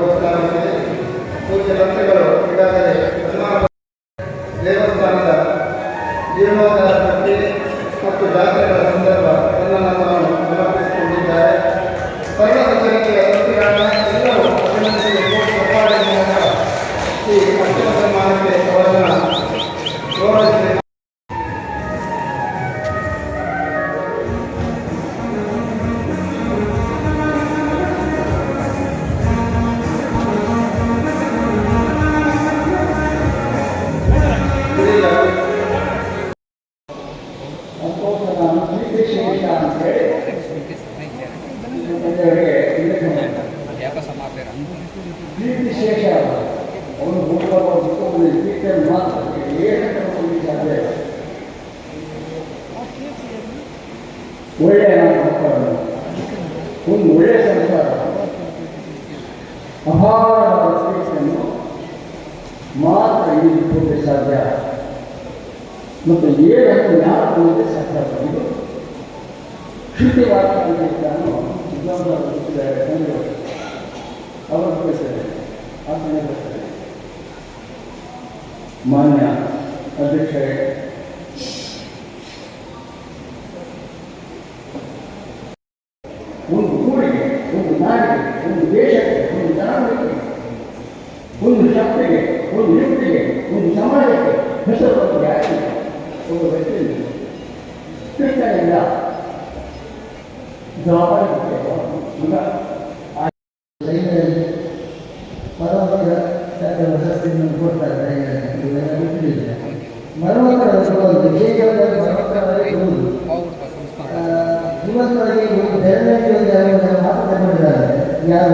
Gracias. ಒಳ್ಳೆಯ ಮಕ್ಕಳನ್ನು ಒಂದು ಒಳ್ಳೆಯ ಸಂಸಾರ ಅಪಾರವಾದ ಸ್ಪೇಸನ್ನು ಮಾತ್ರ ಇಳಿದುಕೊಳ್ಳೆ ಸಾಧ್ಯ ಮತ್ತು ಏಳನ್ನು ಜ್ಞಾನಕ್ಕೆ ಸಾಧ್ಯ ಇದು ಶುದ್ಧವಾಗಿ ನಾನು ವಿದ್ವಾಂಸರು ಗೊತ್ತಿದ್ದಾರೆ ತಂದೆಯವರು ಅವರು ಕಳಿಸಿದ್ದಾರೆ ಆತನೇ ಬರ್ತಾರೆ ಮಾನ್ಯ ಅಧ್ಯಕ್ಷರೇ ಒಂದು ಶಕ್ತಿಗೆ ಒಂದು ವ್ಯಕ್ತಿಗೆ ಒಂದು ಸಮಾಜಕ್ಕೆ ಹೆಸರು ಬಂದು ಯಾಕೆ ಒಬ್ಬ ವ್ಯಕ್ತಿ ಕೃಷ್ಣನಿಂದ ದ್ವಾಪರಕ್ಕೆ ಮಗ ಸೈನ್ಯದಲ್ಲಿ ಪರಮಪರ ಪ್ರಶಸ್ತಿಯನ್ನು ಕೊಡ್ತಾರೆ ಇವೆಲ್ಲ ಗೊತ್ತಿದೆ ಮರಣೋತ್ತರ ಒಂದು ವಿಶೇಷವಾದ ಮರಣೋತ್ತರವಾಗಿ ಬರುವುದು ಆ, ಇವತ್ತವರೆಗೆ ಒಂದು ಬೆರಳಿಗೆ ಒಂದು ಯಾರು ಮಾತು ತಗೊಂಡಿದ್ದಾರೆ ಯಾರು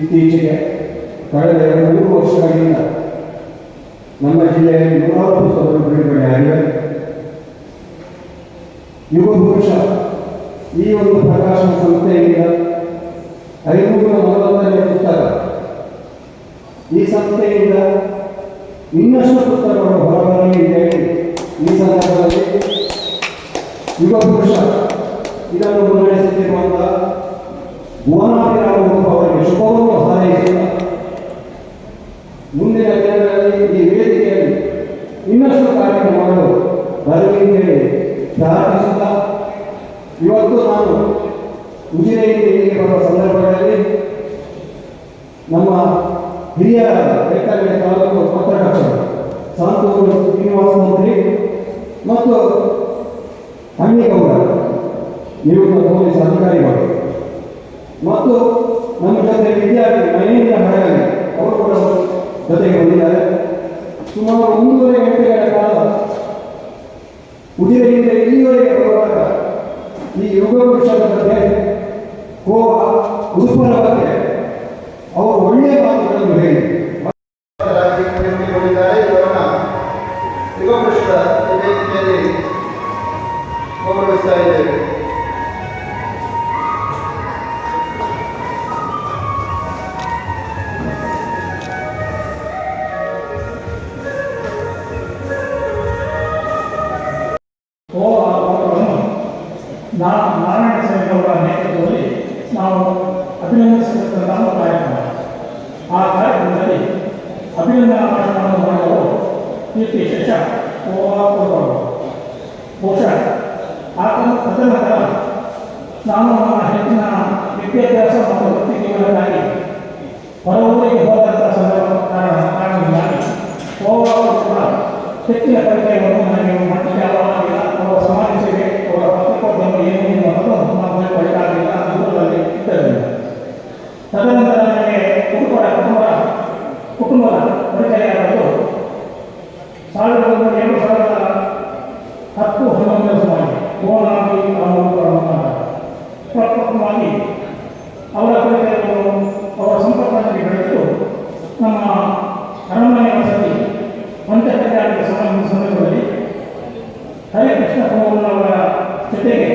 ಇತ್ತೀಚೆಗೆ ಕಳೆದ ಎರಡು ಮೂರು ವರ್ಷಗಳಿಂದ ನಮ್ಮ ಜಿಲ್ಲೆಯಲ್ಲಿ ನೂರಾರು ಪುಸ್ತಕಗಳು ಬಿಡುಗಡೆಯಾಗಿವೆ ಯುವ ಪುರುಷ ಈ ಒಂದು ಪ್ರಕಾಶನ ಸಂಸ್ಥೆಯಿಂದ ಐನೂರ ನಲವತ್ತನೇ ಪುಸ್ತಕ. ಈ ಸಂಸ್ಥೆಯಿಂದ ಇನ್ನಷ್ಟು ಪುಸ್ತಕಗಳು ಹೊರಬರಲಿ ಹೇಳಿ ಈ ಸಂದರ್ಭದಲ್ಲಿ ಯುವ ಪುರುಷ ಇದನ್ನು ಮುನ್ನಡೆಸುತ್ತಿರುವಂತಹ ಭುವನಾಭಿರಾಮ ಅವರಿಗೆ ಶುಭವನ್ನು ಹಾರೈಸುತ್ತಾ ಮುಂದಿನ ದಿನಗಳಲ್ಲಿ ಈ ವೇದಿಕೆಯಲ್ಲಿ ಇನ್ನಷ್ಟು ಕಾರ್ಯಕ್ರಮಗಳು ಬರಲಿ ಅಂತೇಳಿ ಇವತ್ತು ನಾನು ಇಲ್ಲಿಗೆ ಬರುವ ಸಂದರ್ಭದಲ್ಲಿ ನಮ್ಮ ಹಿರಿಯ ಬೆಳ್ತಂಗಡಿ ತಾಲೂಕು ಪತ್ರಕರ್ತರು ಸಾಂತೂರು ಶ್ರೀನಿವಾಸ ಮಂತ್ರಿ ಮತ್ತು ಹಣ್ಣಿಗೌಡ ನಿವೃತ್ತ ಪೊಲೀಸ್ ಅಧಿಕಾರಿಗಳು ಮತ್ತು ನಮ್ಮ ಜೊತೆ ವಿದ್ಯಾರ್ಥಿ ಮನೆಯಿಂದ ಹಡಗಲಿ, ಅವರು ಕೂಡ ಜೊತೆಗೆ ಬಂದಿದ್ದಾರೆ. ಸುಮಾರು ಒಂದೂವರೆ ಗಂಟೆಗಳ ಕಾಲ ಉದಿರೆಯಿಂದ ಇಲ್ಲಿವರೆಗೆ ಬರುವಾಗ ಈ ಯುಗ ವೃಕ್ಷದ ಬಗ್ಗೆ ಕೋ ಉಡುಪನ ನಾರಾಯಣ ಸ್ವಾಮಿ ನೇತೃತ್ವದಲ್ಲಿ ನಾವು ಅಭಿನಂದನ ಸಲ್ಲಿಸಿದಂತಹ ಕಾರ್ಯಕ್ರಮ. ಆ ಕಾರ್ಯಕ್ರಮದಲ್ಲಿ ಅಭಿನಂದನಾ ಭಾಷಣವನ್ನು ಮಾಡುವರು ಕೀರ್ತಿ ಶಶ ಓವಾಪುರವರು ಬಹುಶಃ ಆತನ ತದನಂತರ ನಾನು ನಮ್ಮ ಹೆಚ್ಚಿನ ವಿದ್ಯಾಭ್ಯಾಸ ಮತ್ತು ವೃತ್ತಿ ಜೀವನಕ್ಕಾಗಿ ಹೊರ ಊರಿಗೆ ಹೋದಂತಹ ಸಂದರ್ಭ ಕಾರಣದಿಂದಾಗಿ ಹೆಚ್ಚಿನ ಪರಿಚಯವನ್ನು ನನಗೆ ಮನುಷ್ಯ ಅಲ್ಲವಾಗಿಲ್ಲ ಅವರ ಸಮಾಜ ಸೇವೆ ಅವರ ಪತ್ರಿಕೋದ್ಯಮ ಏನು ಅನ್ನೋದು ನಾವು ತಿಳ್ಕೊಳ್ಳಿಕ್ಕಾಗಲಿಲ್ಲ ದೂರದಲ್ಲಿ ಇದ್ದರಿಂದ ತದನಂತರ ನನಗೆ ಕುಟುಂಬದ ಕುಟುಂಬ ಕುಟುಂಬದ ಪರಿಚಯ ಆದದ್ದು ಸಾವಿರದ ಎರಡು ಸಾವಿರದ ಜೊತೆಗೆ